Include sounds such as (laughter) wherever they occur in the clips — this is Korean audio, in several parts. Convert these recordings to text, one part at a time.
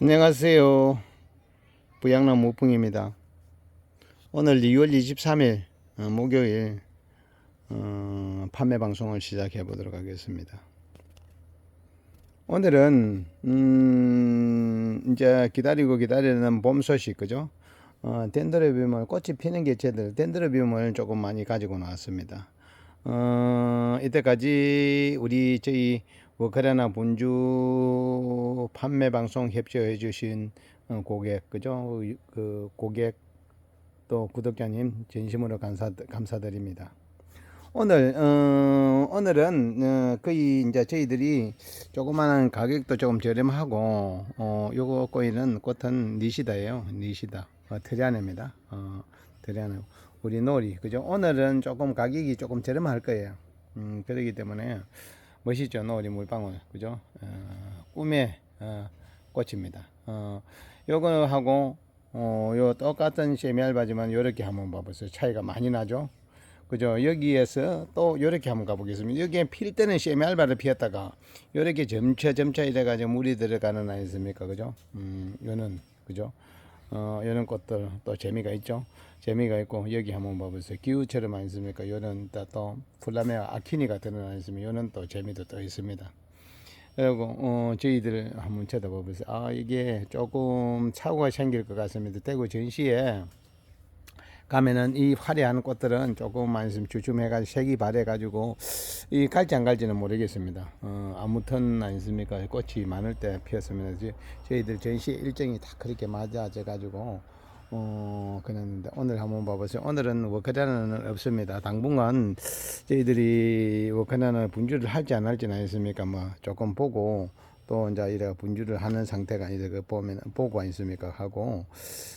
안녕하세요. 부양남 무풍입니다. 오늘 2월 23일 어, 목요일 어, 판매 방송을 시작해 보도록 하겠습니다. 오늘은 음, 이제 기다리고 기다리는 봄 소식 그죠? 어, 덴드로비움을 꽃이 피는 개체들 덴드로비움을 조금 많이 가지고 나왔습니다. 어, 이때까지 우리 저희 워크라나 본주 판매 방송 협조해 주신 어, 고객 그죠? 그 고객 또 구독자님 진심으로 감사 감사드립니다. 오늘 어, 오늘은 어, 거의 이제 저희들이 조그마한 가격도 조금 저렴하고 어, 요거 꼬이는 꽃은 니시다예요. 니시다. 어, 트리아네입니다. 어, 트리아네. 우리 놀이 그죠? 오늘은 조금 가격이 조금 저렴할 거예요. 음, 그렇기 때문에 멋있죠 놀이 물방울 그죠? 어, 꿈의 어, 꽃입니다. 어, 요거 하고 어, 요 똑같은 세미알바지만 요렇게 한번 봐보세요. 차이가 많이 나죠? 그죠? 여기에서 또 요렇게 한번 가보겠습니다. 여기에 필 때는 세미알바를 피웠다가 요렇게 점차 점차 이래 가지고 물이 들어가는 아니습니까? 그죠? 음, 요는 그죠? 어, 이런 것들 또 재미가 있죠. 재미가 있고 여기 한번 봐보세요. 기우처럼 아니습니까? 요는 또, 또 플라메아 아키니가 드러나 있으면 요는 또 재미도 또 있습니다. 그리고 어, 저희들 한번 쳐다봐보세요. 아 이게 조금 차고가 생길 것 같습니다. 대구 전시에 가면은 이 화려한 꽃들은 조금 많으면 주춤해가지고 색이 바래가지고 이 갈지 안 갈지는 모르겠습니다. 어, 아무튼 아니습니까? 꽃이 많을 때. 저- 저희들 전시 일정이 다 그렇게 맞아져 가지고 어 그랬는데 오늘 한번 봐보세요. 오늘은 워크단은 없습니다. 당분간 저희들이 워크단을 분주를 할지 안 할지는 아니습니까? 뭐 조금 보고 또 이제 이래 분주를 하는 상태가 이제 그 보면 보고 있습니까 하고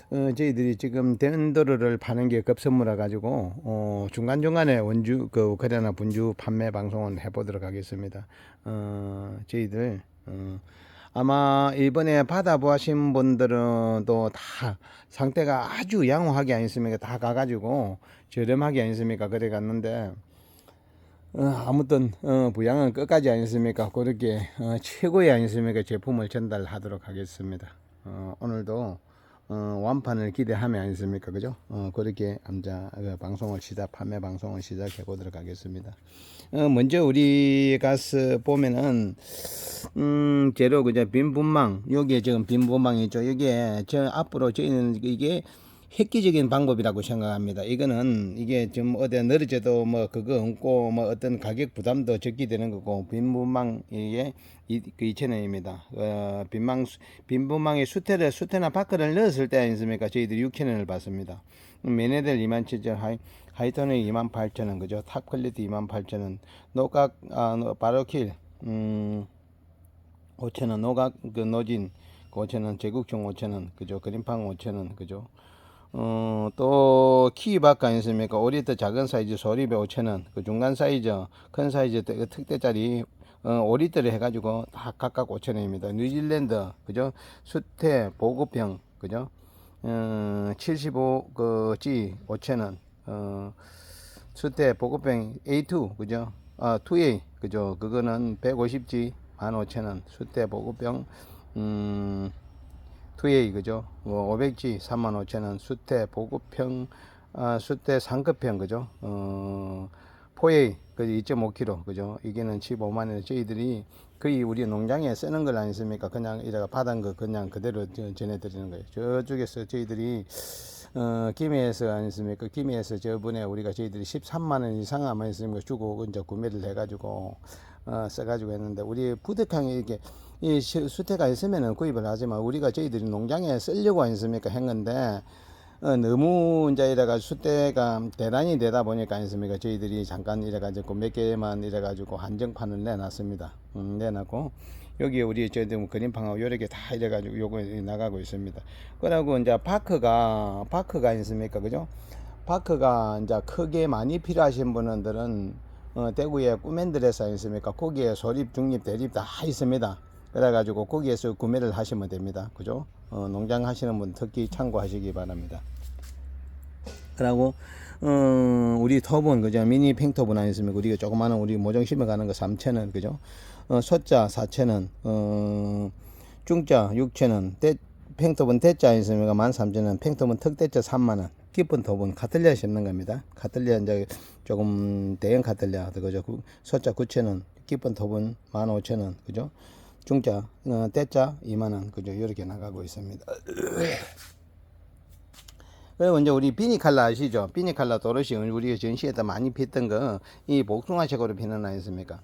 어, 저희들이 지금 덴더르를 파는 게 급선무라 가지고 어, 중간 중간에 원주 그 거래나 분주 판매 방송을 해보도록 하겠습니다. 어, 저희들 어, 아마 이번에 받아보신 분들은 또 다 상태가 아주 양호하게 아니습니까? 다 가가지고 저렴하게 아니습니까? 그래 갔는데 어, 아무튼 어, 부양은 끝까지 아니습니까? 그렇게 어, 최고의 아니습니까? 제품을 전달하도록 하겠습니다. 어, 오늘도 어, 완판을 기대하며 아니습니까? 그죠? 어, 그렇게 암자 그 방송을 시작 판매 방송을 시작해 보도록 하겠습니다. 어, 먼저 우리 가서 보면은 음, 재료 그죠? 빈 분망 여기에 지금 빈 분망이 있죠. 여기에 저 앞으로 저희는 이게 획기적인 방법이라고 생각합니다. 이거는 이게 좀 어디 늘어져도 뭐 그거 없고 뭐 어떤 가격 부담도 적게 되는 거고 빈부망 이게 이그 2,000원입니다. 어, 빈망 빈부망에 수태를 수태나 파크를 넣었을 때 아니습니까? 저희들이 6,000원을 받습니다. 메네델 27,000원, 하이 하이톤은 28,000원 그죠? 탑 퀄리티 28,000원. 노각 아 노- 바로킬 음 5,000원 노각 그 노진 5,000원 제국종 5,000원 그죠? 그린팡 5,000원 그죠? 어, 또, 키바가 아니습니까? 5리터 작은 사이즈 소리배 5,000원, 그 중간 사이즈, 큰 사이즈 그 특대짜리, 어, 5리터를 해가지고 다 각각 5,000원입니다. 뉴질랜드, 그죠? 수태, 보급형, 그죠? 어, 75, 그, G 5,000원, 어, 수태, 보급형 A2, 그죠? 아, 2A, 그죠? 그거는 150G 15,000원, 수태, 보급형, 음, 2A 그죠? 뭐 500G 35,000원 수태 보급형 아, 수태 상급형 그죠? 어 4A 그 2.5kg 그죠? 이게는 15만 원 저희들이 거의 우리 농장에 쓰는 걸 아니습니까? 그냥 이래가 받은 거 그냥 그대로 저- 전해드리는 거예요. 저쪽에서 저희들이 어, 김해에서 아니습니까? 김해에서 저번에 우리가 저희들이 13만 원 이상 아마 있으니까 주고 이제 구매를 해가지고 어, 써가지고 했는데 우리 부득하게 이렇게 이 시- 수태가 있으면은 구입을 하지만 우리가 저희들이 농장에 쓰려고 아니습니까? 했는데 어, 너무 이제 이래가 수태가 대단히 되다 보니까 아니습니까? 저희들이 잠깐 이래가지고 몇 개만 이래가지고 한정판을 내놨습니다. 음, 내놨고 여기 우리 저희들 뭐 그림팡하고 요렇게 다 이래가지고 요거 나가고 있습니다. 그러고 이제 파크가 파크가 아니습니까? 그죠? 파크가 이제 크게 많이 필요하신 분들은 어, 대구에 꾸맨드레스 아니습니까? 거기에 소립, 중립, 대립 다 있습니다. 그래가지고 거기에서 구매를 하시면 됩니다. 그죠? 어, 농장 하시는 분 특히 참고하시기 바랍니다. 그리고 어, 우리 터본 그죠? 미니 팽터본 아니습니까? 우리가 조그마한 우리 모종 심어 가는 거 3,000원 그죠? 어, 소자 4,000원. 어, 중자 6천원, 팽톱은 대자 있으니까 13,000원, 팽톱은 특대자 3만원, 깊은 톱은 카틀리아 심는 겁니다. 카틀리아 이제 조금 대형 카틀리아, 그죠? 구- 소자 9천원, 깊은 톱은 15,000원, 그죠? 중자, 어, 대자 2만원, 그죠? 이렇게 나가고 있습니다. 그리고 이제 우리 비니칼라 아시죠? 비니칼라 도로시 우리가 전시에다 많이 피던 거 이 복숭아색으로 피는 아니습니까?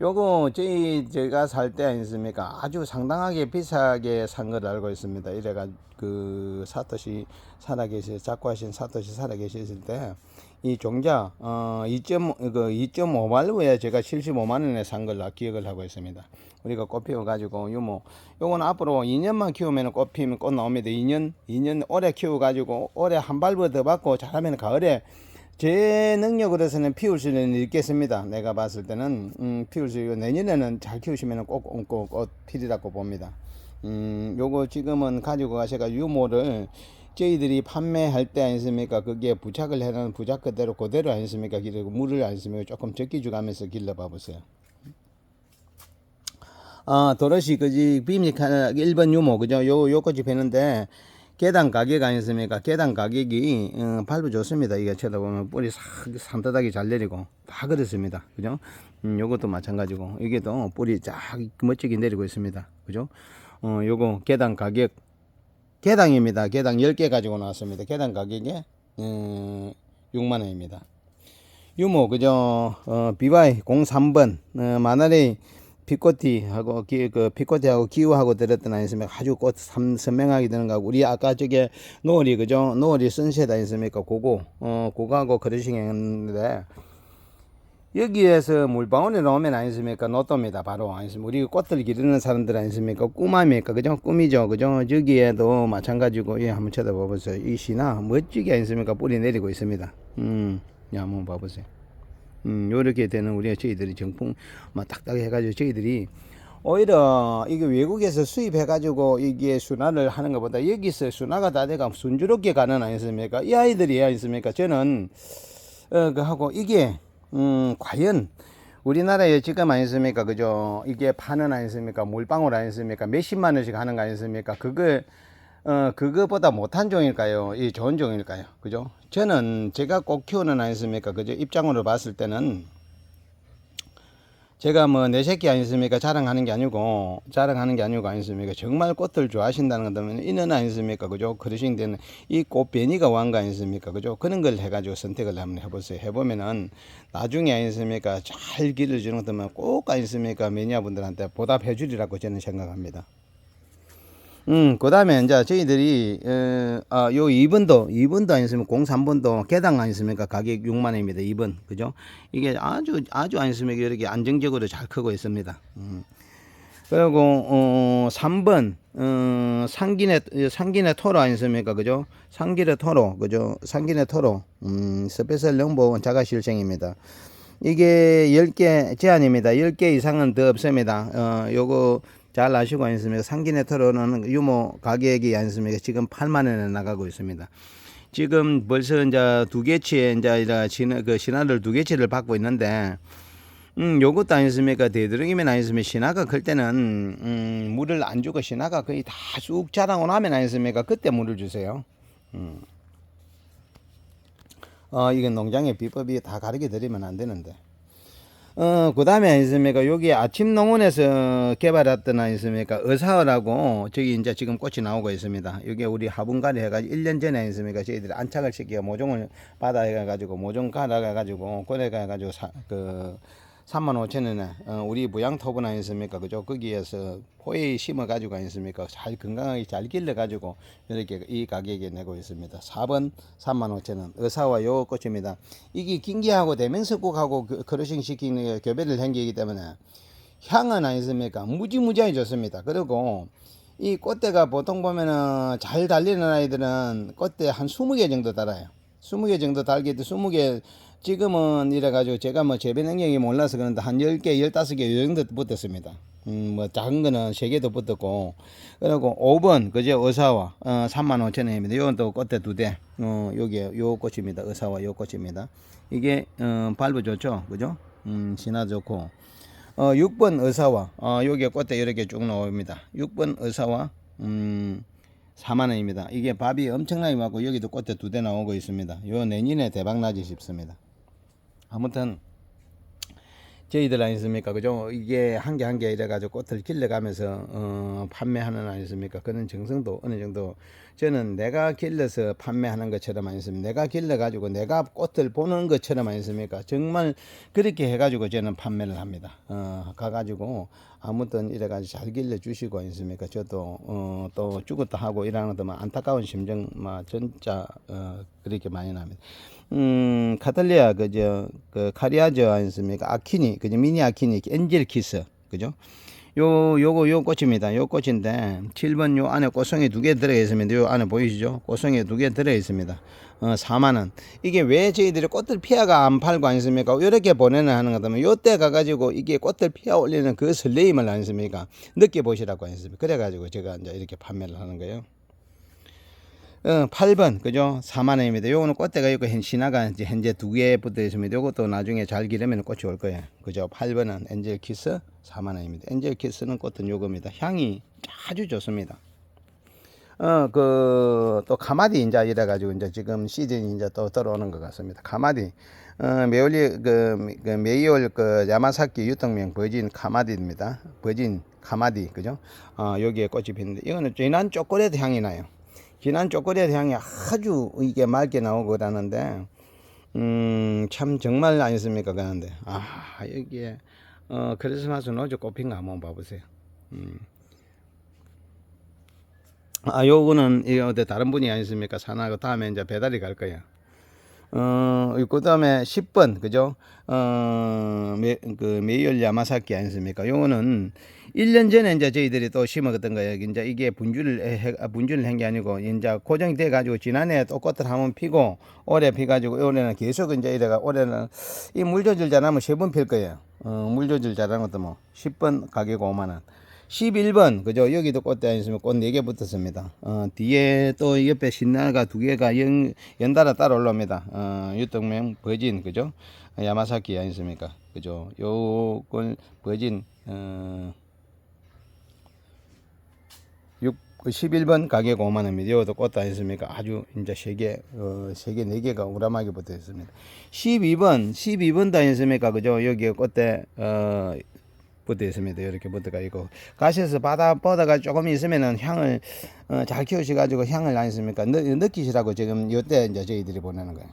요거 저희 제가 살 때 아니습니까? 아주 상당하게 비싸게 산 걸 알고 있습니다. 이래가 그 사토시 살아계실 작고 하신 사토시 살아계셨을 때 이 종자 어 2.5그 2.5말로에 제가 75만 원에 산 걸로 기억을 하고 있습니다. 우리가 꽃 피워 가지고 요뭐 요건 앞으로 2년만 키우면 꽃 피면 꽃 나옵니다. 2년 2년 오래 키워 가지고 올해 한 발버 더 받고 잘하면 가을에 제 능력으로서는 피울 수는 있겠습니다. 내가 봤을 때는 음, 피울 수 있고 내년에는 잘 키우시면 꼭꽃 피리라고 봅니다. 음, 요거 지금은 가지고 가셔가 유모를 저희들이 판매할 때 아니습니까? 거기에 부착을 해놓은 부착 그대로 그대로 아니습니까? 그리고 물을 아니습니까? 조금 적게 주가면서 길러봐 보세요. 아, 도로시 그지 비밀카나 1번 유모 그죠? 요 요까지 배는데 계단 가격 아니습니까? 계단 가격이 어, 발부 좋습니다. 이게 쳐다보면 뿌리 싹 산뜻하게 잘 내리고 다 그렇습니다. 그죠? 음, 요것도 마찬가지고 이게 또 뿌리 쫙 멋지게 내리고 있습니다. 그죠? 어, 요거 계단 가격 개당입니다. 개당 10개 가지고 나왔습니다. 개당 가격이 음, 6만 원입니다. 유모 그죠? 어, 비바이 03번 어, 마나리 피코티하고 기, 그 피코티하고 기우하고 들었던 아니습니까? 아주 꽃 삼, 선명하게 되는 거고 우리 아까 저게 노을이 그죠? 노을이 선셋 아니습니까? 그거 어 그거하고 그러시겠는데 여기에서 물방울이 나오면 아니습니까? 노또입니다. 바로 아니습니까? 우리 꽃들 기르는 사람들 아니습니까? 꿈아입니까? 그죠? 꿈이죠. 그죠? 저기에도 마찬가지고 예, 한번 쳐다봐 보세요. 이 신화 멋지게 아니습니까? 뿌리 내리고 있습니다. 음, 야, 한번 봐 보세요. 음, 요렇게 되는 우리가 저희들이 정품 막 딱딱 해가지고 저희들이 오히려 이게 외국에서 수입해 가지고 이게 순화를 하는 것보다 여기서 순화가 다 돼가 순조롭게 가는 아니습니까? 이 아이들이 아니습니까? 저는 어, 그 하고 이게 음, 과연 우리나라에 지금 아니습니까? 그죠? 이게 파는 아니습니까? 물방울 아니습니까? 몇십만 원씩 하는 거 아니습니까? 그거, 어, 그거보다 못한 종일까요? 이 좋은 종일까요? 그죠? 저는 제가 꼭 키우는 아니습니까? 그죠? 입장으로 봤을 때는 제가 뭐 내 새끼 아니습니까? 자랑하는 게 아니고 자랑하는 게 아니고 아니습니까? 정말 꽃들 좋아하신다는 거면 이는 아니습니까? 그죠? 그러신 데는 이꽃 베니가 왕가 아니습니까? 그죠? 그런 걸 해가지고 선택을 한번 해보세요. 해보면은 나중에 아니습니까? 잘 길러주는 것들만 꼭 아니습니까? 매니아분들한테 보답해 주리라고 저는 생각합니다. 음, 그 다음에 이제 저희들이, 어, 아, 요 2번도, 2번도 아니습니까? 03번도 개당 아니습니까? 가격 6만원입니다. 2번. 그죠? 이게 아주, 아주 아니습니까? 이렇게 안정적으로 잘 크고 있습니다. 음. 그리고, 어, 3번, 어, 상기네, 상기네 토로 아니습니까? 그죠? 상기네 토로, 그죠? 상기네 토로, 음, 스페셜 영보 자가 실생입니다. 이게 10개 제한입니다. 10개 이상은 더 없습니다. 어, 요거, 잘 아시고 아니습니까? 상기네트로는 유모 가격이 아니습니까? 지금 8만 원에 나가고 있습니다. 지금 벌써 이제 두 개치에 이제 신화, 그 신화를 두 개치를 받고 있는데, 음, 요것도 아니습니까? 되도록이면 아니습니까? 신화가 클 때는, 음, 물을 안 주고 신화가 거의 다 쑥 자라고 나면 아니습니까? 그때 물을 주세요. 음. 어, 이게 농장의 비법이 다 가르쳐 드리면 안 되는데. 어, 그 다음에 아니습니까? 여기 아침 농원에서 개발했던 아니습니까? 의사라고 저기 이제 지금 꽃이 나오고 있습니다. 여기 우리 화분가리 해가지고 1년 전에 아니습니까? 저희들이 안착을 시키고 모종을 받아 해가지고 모종 갈아가지고 꺼내가지고 사, 그 3만 5천 원에 어, 우리 무양토분 아니습니까? 그죠? 거기에서 포에 심어 가지고 아니습니까? 잘 건강하게 잘 길러 가지고 이렇게 이 가격에 내고 있습니다. 4번 3만 5천 원. 의사와 요 꽃입니다. 이게 긴기하고 대명석국하고 그- 크러싱 시키는 게 교배를 한 게이기 때문에 향은 아니습니까? 무지무지하게 좋습니다. 그리고 이 꽃대가 보통 보면은 잘 달리는 아이들은 꽃대 한 20개 정도 달아요. 20개 정도 달게 돼 20개 지금은 이래가지고 제가 뭐 재배 능력이 몰라서 그런데 한 10개, 15개 이 정도 붙었습니다. 음, 뭐 작은 거는 3개도 붙었고. 그리고 5번, 그죠? 의사와, 어, 3만 5천 원입니다. 요건 또 꽃대 두 대. 어, 요게, 요 꽃입니다. 의사와 요 꽃입니다. 이게, 어, 발부 좋죠? 그죠? 음, 신화 좋고. 어, 6번 의사와 어, 여기에 꽃대 이렇게 쭉 나옵니다. 6번 의사와 음, 4만 원입니다. 이게 밥이 엄청나게 많고 여기도 꽃대 두 대 나오고 있습니다. 요 내년에 대박 나지 싶습니다. 아무튼 저희들 아니습니까? 그죠? 이게 한 개 한 개 이래 가지고 꽃을 길러가면서 어, 판매하는 아니습니까? 그런 정성도 어느 정도 저는 내가 길러서 판매하는 것처럼 아니습니까 내가 길러 가지고 내가 꽃을 보는 것처럼 아니습니까 정말 그렇게 해 가지고 저는 판매를 합니다 어, 가 가지고 아무튼 이래 가지고 잘 길러 주시고 아니습니까 저도 어, 또 죽었다 하고 이러는 것도 막 안타까운 심정 막 진짜 어, 그렇게 많이 납니다 음, 카탈리아, 그저, 그, 카리아저 아니습니까? 아키니, 그죠? 미니 아키니, 엔젤 키스, 그죠? 요, 요거, 요 꽃입니다. 요 꽃인데, 7번 요 안에 꽃송이 두 개 들어 있습니다. 요 안에 보이시죠? 꽃송이 두 개 들어 있습니다. 어, 4만 원. 이게 왜 저희들이 꽃들 피아가 안 팔고 아니습니까? 요렇게 보내는 하는 것 같으면, 요때 가가지고 이게 꽃들 피아 올리는 그 설레임을 아니습니까? 느껴보시라고 아니습니까? 그래가지고 제가 이제 이렇게 판매를 하는 거예요. 어, 8번 그죠? 4만 원입니다. 요거는 꽃대가 있고 현 신화가 이제 현재 두 개 붙어 있습니다. 요것도 나중에 잘 기르면 꽃이 올 거예요. 그죠? 8번은 엔젤 키스 4만 원입니다. 엔젤 키스는 꽃은 요겁니다. 향이 아주 좋습니다. 어 그 또 가마디 이제 이래 가지고 이제 지금 시즌이 이제 또 들어오는 것 같습니다. 가마디. 어 메올리 그, 그 메이올 그 야마사키 유통명 버진 카마디입니다. 버진 카마디 그죠? 어 여기에 꽃이 피는데. 이거는 진한 초콜릿 향이 나요 진한 초콜릿 향이 아주 이게 맑게 나오고 그러는데 음 참 정말 아니습니까 그런데. 아 여기에 어 크리스마스 노즈 꽃핀 거 한번 봐보세요. 음. 아 요거는 이거 어디 다른 분이 아니습니까? 사나고 다음에 이제 배달이 갈 거예요 어, 그 다음에 10번, 그죠? 어, 메, 그, 메이얼 야마사키 아니습니까? 요거는 1년 전에 이제 저희들이 또 심었던 거예요. 이제 이게 분주를, 해, 아, 분주를 한 게 아니고, 이제 고정이 돼가지고, 지난해 또 꽃을 한번 피고, 올해 피가지고, 올해는 계속 이제 이래가, 올해는 이 물 조절 잘하면 세 번 필 거예요. 어, 물 조절 잘하는 것도 뭐, 10번 가격 5만원. 11번 그죠? 여기도 꽃대 아니으면 꽃 4개 붙었습니다. 어, 뒤에 또 옆에 신나가 두 개가 연, 연달아 따라 올라옵니다. 어, 유통명 버진 그죠? 야마사키 아니습니까? 그죠? 요건 버진 어, 6, 11번 가격 5만원입니다. 이것도 꽃 아니습니까? 아주 이제 3개 어, 3개 4개가 우람하게 붙어 있습니다. 12번 12번도 아니습니까? 그죠? 여기에 꽃대 어, 붙어 있습니다. 이렇게 붙어가 있고 가시에서 바다 뻗어가 조금 있으면은 향을 어, 잘 키우시 가지고 향을 안 있습니까? 느, 느끼시라고 지금 이때 이제 저희들이 보내는 거예요.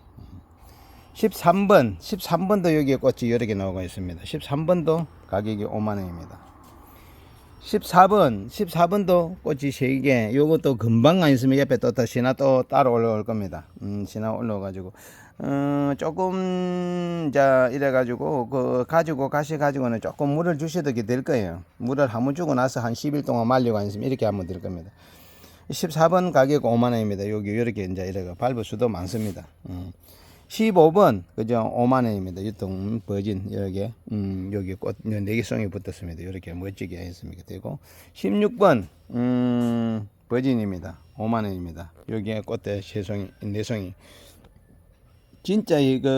13번, 13번도 여기에 꽃이 여러 개 나오고 있습니다. 13번도 가격이 5만 원입니다. 14번, 14번도 꽃이 3개. 요것도 금방 안 있으면 옆에 또, 또 신화 또 따로 올라올 겁니다. 음, 신화 올라와가지고. 어, 조금, 자, 이래 가지고, 그, 가지고 가시 가지고는 조금 물을 주셔도 될 거예요. 물을 한 번 주고 나서 한 10일 동안 말리고 안 있으면 이렇게 하면 될 겁니다. 14번 가격 5만 원입니다. 여기 이렇게 이제 이래가 밟을 수도 많습니다. 음. 15번, 그죠? 5만 원입니다. 유통 버진, 여기, 음, 여기 꽃, 네개 송이 붙었습니다. 이렇게 멋지게 했습니다. 되고, 16번, 음, 버진입니다. 5만 원입니다. 여기에 꽃대 세 송이, 네 송이. 진짜 이거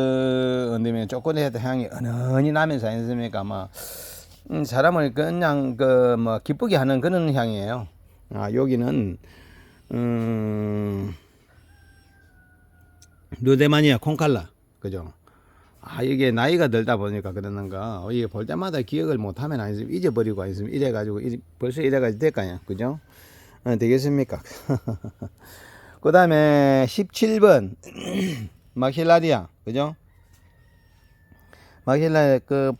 언니면 초콜릿 향이 은은히 나면서 아니습니까? 뭐 음, 사람을 그냥 그 뭐 기쁘게 하는 그런 향이에요. 아 여기는 음 루데마니아 콩칼라 그죠? 아 이게 나이가 들다 보니까 그러는가 어, 이게 볼 때마다 기억을 못하면 아니면 잊어버리고 아니면 이래가지고 벌써 이래가지고 될까요? 그죠? 어, 되겠습니까? (laughs) 그 다음에 17번 (clears throat) 마힐라리아 그죠? 마힐라 그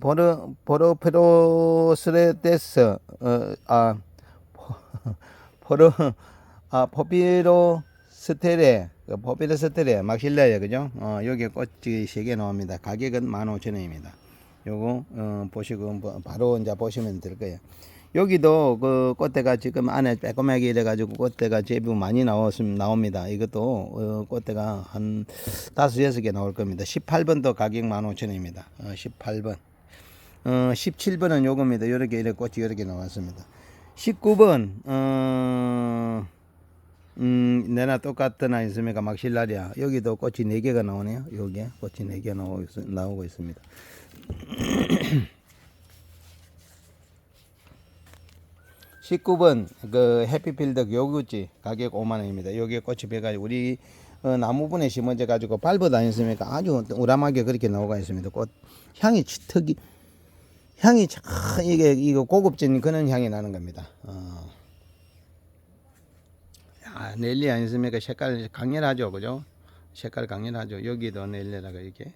보르 보르페로스레데스 어아 포르 아 (laughs) 포피로 스테레 그 포피로 스테레 마힐라야 그죠? 어 여기 꽃이 세 개 나옵니다. 가격은 15,000원입니다. 요거 어 보시고 바로 이제 보시면 될 거예요. 여기도 그 꽃대가 지금 안에 빼꼼하게 이래가지고 꽃대가 제부 많이 나왔음 나옵니다. 이것도 어, 꽃대가 한 다섯 여섯 개 나올 겁니다. 18번도 가격 15,000원입니다. 어, 18번. 어, 17번은 요겁니다. 이렇게 이렇게 꽃이 개 나왔습니다. 19번 어, 음, 내나 똑같은 아이스메가 막실라리아 여기도 꽃이 4개가 나오네요. 여기에 꽃이 4개 나오고, 나오고 있습니다. (clears throat) 19번 그 해피필드 요구지 가격 5만 원입니다. 여기에 꽃이 배가지고 우리 어, 나무분에 심어져 가지고 밟아 다녔으니까 아주 우람하게 그렇게 나오가 있습니다. 꽃 향이 치- 특이 향이 참 이게 이거 고급진 그런 향이 나는 겁니다. 어. 야, 넬리 아니습니까? 색깔 강렬하죠, 그죠? 색깔 강렬하죠. 여기도 넬리라가 이렇게.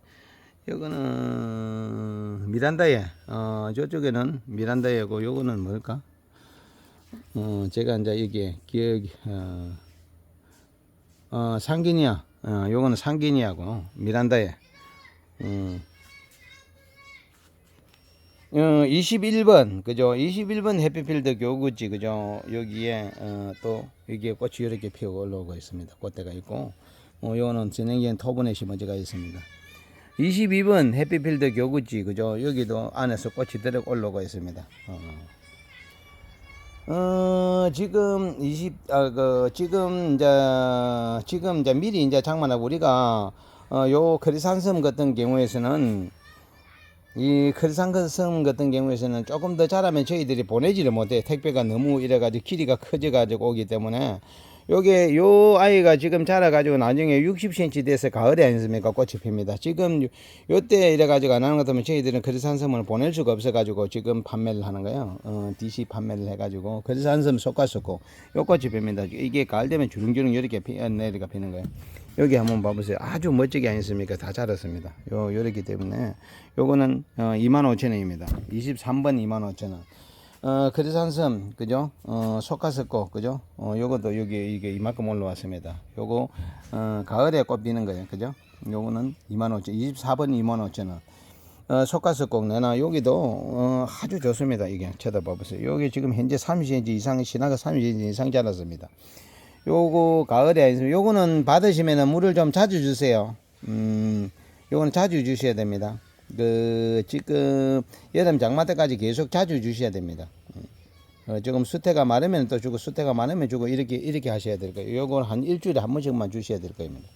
요거는 미란다예. 어, 저쪽에는 미란다예고 요거는 뭘까? 어, 제가 이제 여기에 기억이 어, 어 상기니아. 어, 요거는 상기니아고 미란다예. 음. 어, 21번 그죠? 21번 해피필드 교구지 그죠? 여기에 어, 또 여기에 꽃이 이렇게 피어 올라오고 있습니다. 꽃대가 있고, 어, 요거는 진행기엔 토분에 심어져가 있습니다. 22번 해피필드 교구지 그죠? 여기도 안에서 꽃이 들어 올라오고 있습니다. 어. 어, 지금 20, 아, 그, 지금, 이제, 지금, 이제 미리 이제 장만하고 우리가, 어, 요 크리산섬 같은 경우에서는 이 크리산섬 같은 경우에서는 조금 더 자라면 저희들이 보내지를 못해. 택배가 너무 이래가지고 길이가 커져가지고 오기 때문에 요게 요 아이가 지금 자라가지고 나중에 60cm 돼서 가을에 아니습니까 꽃이 핍니다. 지금 요- 요때 이래가지고 안 하는 것 같으면 저희들은 크리산섬을 보낼 수가 없어가지고 지금 판매를 하는 거예요. 어, DC 판매를 해가지고 크리산섬 솎았었고 요 꽃이 핍니다. 이게 가을 되면 주렁주렁 이렇게 피, 어, 내리가 피는 거예요. 여기 한번 봐보세요. 아주 멋지게 아니습니까? 다 자랐습니다. 요, 요렇기 때문에 요거는 어, 25,000원입니다. 23번 25,000원. 어, 크리산섬, 그죠? 어, 속가스꽃, 그죠? 어, 요것도 여기, 이게 이만큼 올라왔습니다. 요거, 어, 가을에 꽃 피는 거예요. 그죠? 요거는 25,000원, 24번 25,000원. 어, 속가스꽃 내나 여기도, 어, 아주 좋습니다. 이게 쳐다봐 보세요. 여기 지금 현재 30cm 이상, 신화가 30cm 이상 자랐습니다. 요거 가을에 요거는 받으시면은 물을 좀 자주 주세요. 음, 요거는 자주 주셔야 됩니다. 그 지금 여름 장마 때까지 계속 자주 주셔야 됩니다. 음. 어, 조금 수태가 마르면 또 주고 수태가 많으면 주고 이렇게 이렇게 하셔야 될 거예요. 요건 한 일주일에 한 번씩만 주셔야 될 겁니다.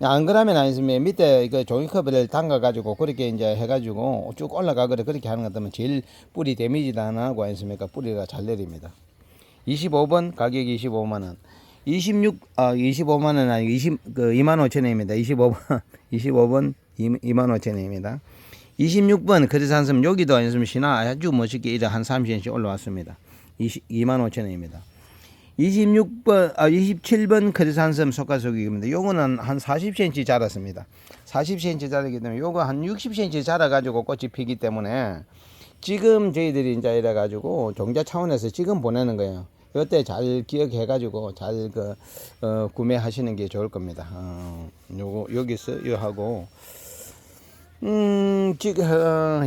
안 그러면 아니면 밑에 그 종이컵을 담가 가지고 그렇게 이제 해가지고 쭉 올라가거나 그렇게 하는 것 같으면 제일 뿌리 데미지도 안 하고 아니습니까 뿌리가 잘 내립니다. 25번 가격이 25만 원. 26, 아, 25만 원 아니고 20, 그 2만 5천 원입니다. 25번, 25번 (laughs) 2만 5천 원입니다. 26번 그리산섬 여기도 아니었으면 신화 아주 멋있게 이래 한 30cm씩 올라왔습니다. 20, 2만 5천 원입니다. 26번, 아, 27번 크리산섬 속가속입니다. 요거는 한 40cm 자랐습니다. 40cm 자라기 때문에 요거 한 60cm 자라가지고 꽃이 피기 때문에 지금 저희들이 이제 이래가지고 종자 차원에서 지금 보내는 거예요. 요때 잘 기억해가지고 잘 그, 어, 구매하시는 게 좋을 겁니다. 어, 요거, 여기서 요 하고, 음, 지금, 어,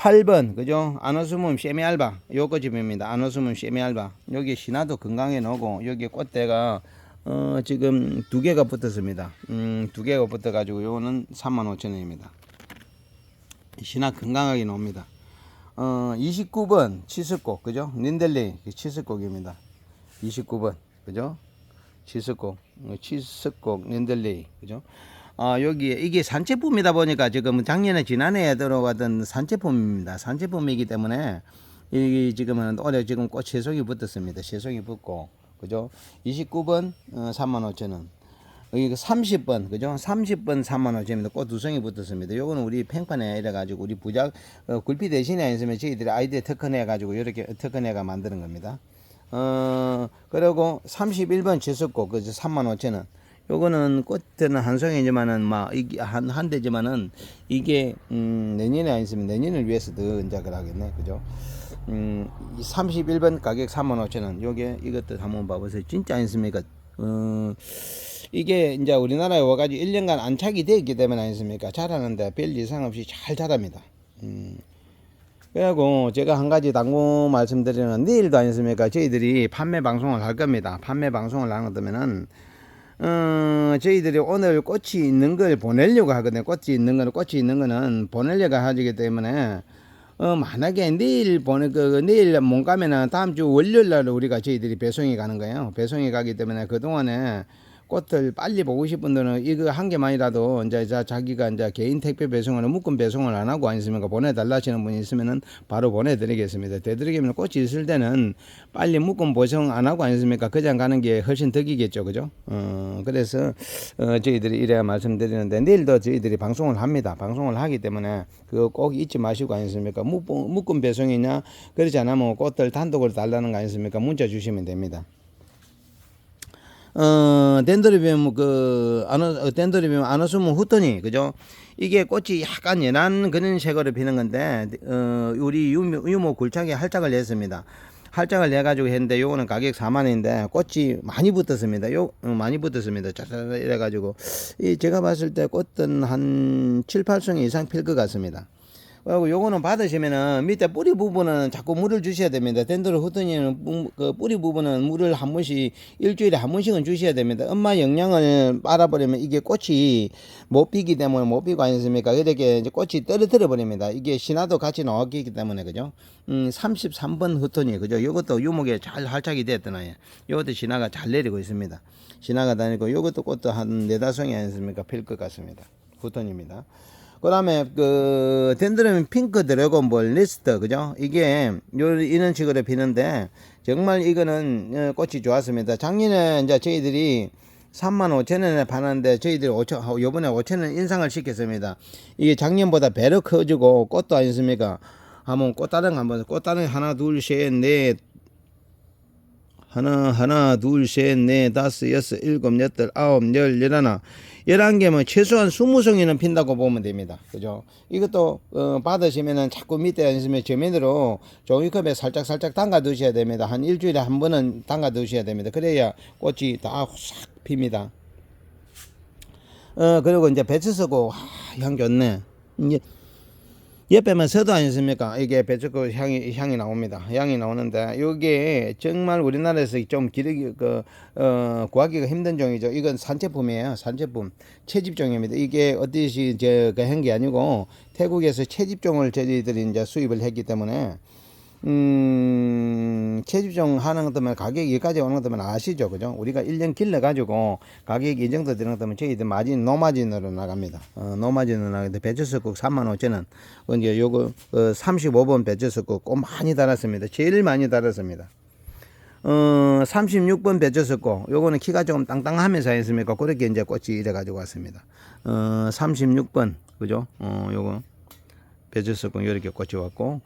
28번, 그죠? 아노스문 세미알바. 요거 집입니다. 아노스문 세미알바. 여기 신화도 건강에 넣고, 여기 꽃대가, 어, 지금 두 개가 붙었습니다. 음, 두 개가 붙어 가지고, 요거는 35,000원입니다. 신화 건강하게 나옵니다. 어, 29번 치스꽃, 그죠? 닌델리 치스꽃입니다. 29번, 그죠? 치스꽃, 어, 치스꽃 닌델리, 그죠? 아, 여기에 이게 산채품이다 보니까 지금 작년에 지난해에 들어가던 산채품입니다. 산채품이기 때문에 이게 지금은 올해 지금 꽃 채송이 붙었습니다. 채송이 붙고, 그죠? 29번 어, 35,000원. 여기 30번 그죠? 30번 3만 원짜리입니다. 꽃 두성이 붙었습니다. 요거는 우리 팽판에 이래 가지고 우리 부작 어, 굴피 대신에 있으면 저희들이 아이디어 특허내 가지고 이렇게 특허내가 만드는 겁니다. 어 그리고 31번 제습꽃 그죠? 3만 5천 원. 요거는 꽃들은 한 송이지만은 막 이게 한한 대지만은 이게 음 내년에 아니으면 내년을 위해서 더 인작을 하겠네. 그죠? 음 31번 가격 3만 5천 원. 요게 이것도 한번 봐 보세요. 진짜 아니습니까? 어 이게 이제 우리나라에 와가지고 1년간 안착이 되었기 때문에 아니습니까? 자라는데 별 이상 없이 잘 자랍니다. 음. 그리고 제가 한 가지 당부 말씀드리는 내일도 아니습니까? 저희들이 판매 방송을 할 겁니다. 판매 방송을 하는 것면은 어, 저희들이 오늘 꽃이 있는 걸 보내려고 하거든요. 꽃이 있는 거는 꽃이 있는 거는 보내려고 하기 때문에 어, 만약에 내일 보내, 그, 내일 못 가면은 다음 주 월요일 날 우리가 저희들이 배송이 가는 거예요. 배송이 가기 때문에 그 동안에 꽃을 빨리 보고 싶은 분들은 이거 한 개만이라도 이제 자- 자기가 이제 개인 택배 배송을 묶음 배송을 안 하고 아니면 보내달라 하시는 분이 있으면은 바로 보내드리겠습니다. 되도록이면 꽃이 있을 때는 빨리 묶음 배송 안 하고 아니습니까? 그냥 가는 게 훨씬 덕이겠죠, 그죠? 어, 그래서 어, 저희들이 이래야 말씀드리는데 내일도 저희들이 방송을 합니다. 방송을 하기 때문에 그거 꼭 잊지 마시고 아니습니까? 묶음 배송이냐 그렇지 않으면 꽃들 단독으로 달라는 거 아니습니까? 문자 주시면 됩니다. 어, 덴드리비움 그 아노 덴드리비움 아노스문 후토니 그죠? 이게 꽃이 약간 연한 그런 색으로 피는 건데 어, 우리 유모, 유모 굴착에 할짝을 냈습니다. 할짝을 내 가지고 했는데 요거는 가격 4만 원인데 꽃이 많이 붙었습니다. 요 어, 많이 붙었습니다. 짜자자 이래 가지고 이 제가 봤을 때 꽃은 한 7, 8성 이상 필 것 같습니다. 그리고 요거는 받으시면은 밑에 뿌리 부분은 자꾸 물을 주셔야 됩니다. 덴드로 후더니는 무- 그 뿌리 부분은 물을 한 번씩 일주일에 한 번씩은 주셔야 됩니다. 엄마 영양을 빨아버리면 이게 꽃이 못 피기 때문에 못 피고 아니습니까? 이렇게 이제 꽃이 떨어뜨려 버립니다. 이게 신화도 같이 나왔기 때문에 그죠? 음, 33번 후토니 그죠? 이것도 유목에 잘 활착이 됐더나요. 이것도 신화가 잘 내리고 있습니다. 신화가 다니고 이것도 꽃도 한 네다송이 아니습니까? 필 것 같습니다. 후토니입니다. 그 다음에 그 덴드럼 핑크 드래곤볼 리스트 그죠? 이게 요 이런 식으로 피는데 정말 이거는 어, 꽃이 좋았습니다. 작년에 이제 저희들이 3만 5천 원에 파는데 저희들이 5천 요번에 5천 원 인상을 시켰습니다. 이게 작년보다 배로 커지고 꽃도 아니습니까? 한번 꽃다른 한번 꽃다른 하나 둘 셋 넷 하나 하나 둘 셋 넷 다섯 여섯 일곱 여덟 아홉 열 열하나 열한 개면 최소한 스무 송이는 핀다고 보면 됩니다. 그죠? 이것도 어, 받으시면은 자꾸 밑에 있으면 저면으로 종이컵에 살짝 살짝 담가 두셔야 됩니다. 한 일주일에 한 번은 담가 두셔야 됩니다. 그래야 꽃이 다 싹 핍니다. 어 그리고 이제 배추 쓰고 향 좋네. 이제 옆에만 서도 아니습니까? 이게 배추고 향이 향이 나옵니다. 향이 나오는데 이게 정말 우리나라에서 좀 기르기 그 어 구하기가 힘든 종이죠. 이건 산채품이에요. 산채품 채집종입니다. 이게 어디시 제가 한 게 아니고 태국에서 채집종을 저희들이 이제 수입을 했기 때문에 음, 채집종 하는 것 때문에 가격이 여기까지 오는 것 때문에 아시죠? 그죠? 우리가 1년 길러가지고 가격이 이 정도 되는 것 때문에 저희들 마진, 노마진으로 나갑니다. 어, 노마진으로 나가는데 배추석국 35,000원. 어, 이제 요거, 어, 35번 배추석국 꼭 많이 달았습니다. 제일 많이 달았습니다. 어, 36번 배추석고 요거는 키가 좀 땅땅하면서 했습니까? 그렇게 이제 꽃이 이래 가지고 왔습니다. 어, 36번, 그죠? 어, 요거 배추석고 이렇게 꽃이 왔고,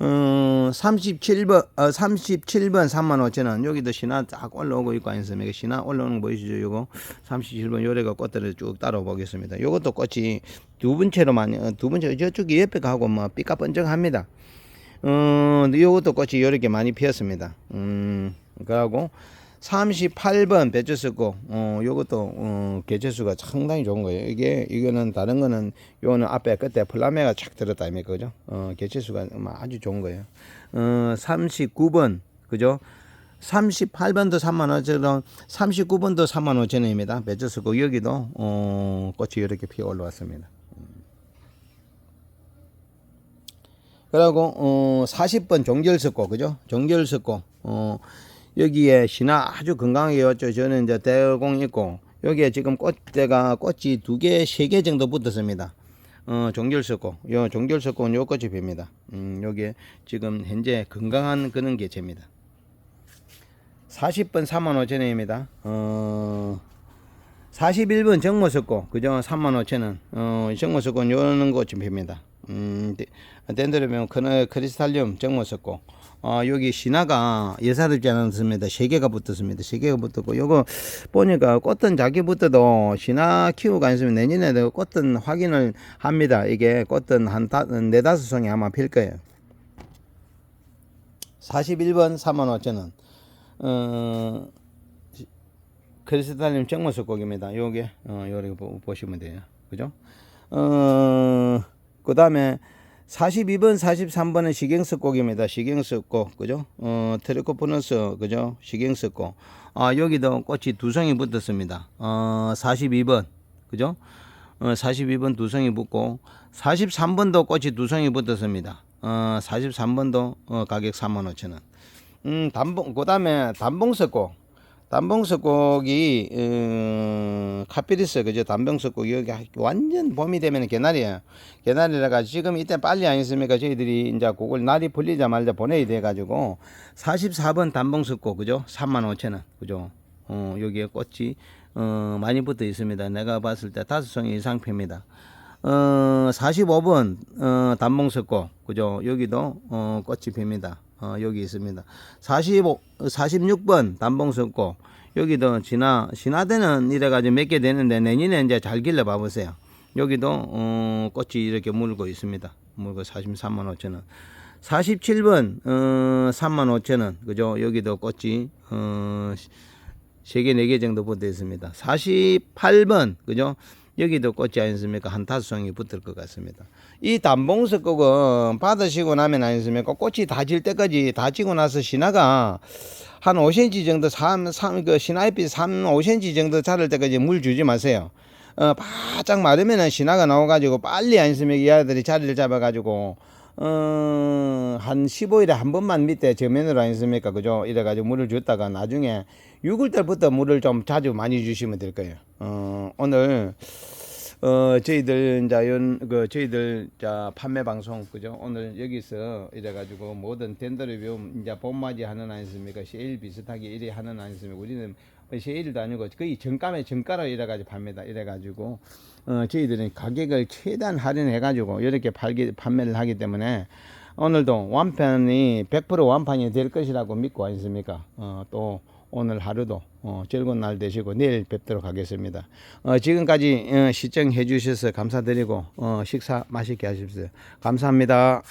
어, 37번, 어, 37번 35,000원. 여기도 신화 딱 올라오고 있고 아니습니까? 신화 올라오는 거 보이시죠? 요거 37번 요래가 꽃들을 쭉 따라 보겠습니다. 요것도 꽃이 두 번째로 많이, 어, 두 번째, 저쪽이 옆에 가고 뭐 삐까번쩍합니다. 어, 요것도 꽃이 요렇게 많이 피었습니다. 음, 그하고 38번 배추수고 어, 요것도 어, 개체수가 상당히 좋은 거예요. 이게 이거는 다른 거는 요거는 앞에 끝에 플라메가 착 들었다 아닙니까 그죠? 어, 개체수가 아주 좋은 거예요. 어, 39번 그죠? 38번도 3만 5천 원, 39번도 3만 5천 원입니다. 배추수고 여기도 어, 꽃이 이렇게 피어 올라왔습니다. 그리고 어 40번 종결석고 그죠? 종결석고 어 여기에 신화 아주 건강하게 왔죠. 저는 이제 대공 있고 여기에 지금 꽃대가 꽃이 두 개, 세 개 정도 붙었습니다. 어 종결석고 요 종결석고는 요 꽃이 핍니다. 음 여기에 지금 현재 건강한 그런 개체입니다. 40번 3만 5천 원입니다. 어 41번 정모석고 그죠 35,000원 어 정모석고 요런 거좀 핍니다 음 덴드르면 크너 크리스탈륨 정모석고 어 여기 신화가 예사롭지 않았습니다 세 개가 붙었습니다 세 개가 붙었고 요거 보니까 꽃은 자기 붙어도 신화 키우고 있으면 내년에도 꽃은 확인을 합니다 이게 꽃은 한 다, 네다섯 송이 아마 필 거예요 41번 35,000원 어 크리스탈님 정모석 곡입니다. 요게 어 요렇게 보, 보시면 돼요. 그죠? 어 그 다음에 42번 43번은 시경석 곡입니다. 시경석 곡 그죠? 어 트리코포너스 그죠? 시경석 곡. 아 여기도 꽃이 두 송이 붙었습니다. 어 42번 그죠? 어 42번 두 송이 붙고 43번도 꽃이 두 송이 붙었습니다. 어 43번도 어 가격 35,000원. 음 단봉 그 다음에 단봉석 곡 단봉석곡이 음, 카피리스 그죠 단봉석곡 여기 완전 봄이 되면 개나리예요. 개나리라가 지금 이때 빨리 아니습니까? 저희들이 이제 그걸 날이 풀리자마자 보내야 돼 가지고 44번 단봉석곡 그죠? 35,000원 그죠? 어 여기에 꽃이 어 많이 붙어 있습니다. 내가 봤을 때 다섯 송이 이상 핍니다. 어 45번 어 단봉석곡 그죠? 여기도 어 꽃이 핍니다 어 여기 있습니다. 45 46번 단봉석곡 여기도 진화 진화대는 이래 가지고 몇 개 되는데 내년에 이제 잘 길러 봐 보세요. 여기도 어 꽃이 이렇게 물고 있습니다. 물고 43만 5천 원. 47번 어 3만 5천 원. 그죠? 여기도 꽃이 어세 개, 네개 정도 붙어 있습니다. 48번, 그죠? 여기도 꽃이 아니습니까? 한 다섯 송이 붙을 것 같습니다. 이 단봉석 꼭은 받으시고 나면 아니습니까? 꽃이 다 질 때까지 다 지고 나서 신화가 한 5cm 정도, 3, 3, 그 신화잎이 3, 5cm 정도 자랄 때까지 물 주지 마세요. 어, 바짝 마르면은 신화가 나와가지고 빨리 아니습니까? 이 아들이 자리를 잡아가지고 어, 한 15일에 한 번만 밑에 저면으로 아니습니까? 그죠? 이래가지고 물을 줬다가 나중에 6월 달부터 물을 좀 자주 많이 주시면 될 거예요. 어, 오늘, 어, 저희들, 이제, 연, 그, 저희들, 자, 판매 방송, 그죠? 오늘 여기서 이래가지고 모든 덴더 리뷰, 이제 봄맞이 하는 아니습니까? 세일 비슷하게 이래 하는 아니습니까? 우리는 세일도 아니고 거의 정가에 정가로 이래가지고 팝니다. 이래가지고, 어, 저희들은 가격을 최대한 할인해가지고 이렇게 팔기, 판매를 하기 때문에 오늘도 완판이 100% 완판이 될 것이라고 믿고 아니습니까? 어, 또 오늘 하루도 어, 즐거운 날 되시고 내일 뵙도록 하겠습니다. 어, 지금까지 어, 시청해 주셔서 감사드리고 어, 식사 맛있게 하십시오. 감사합니다.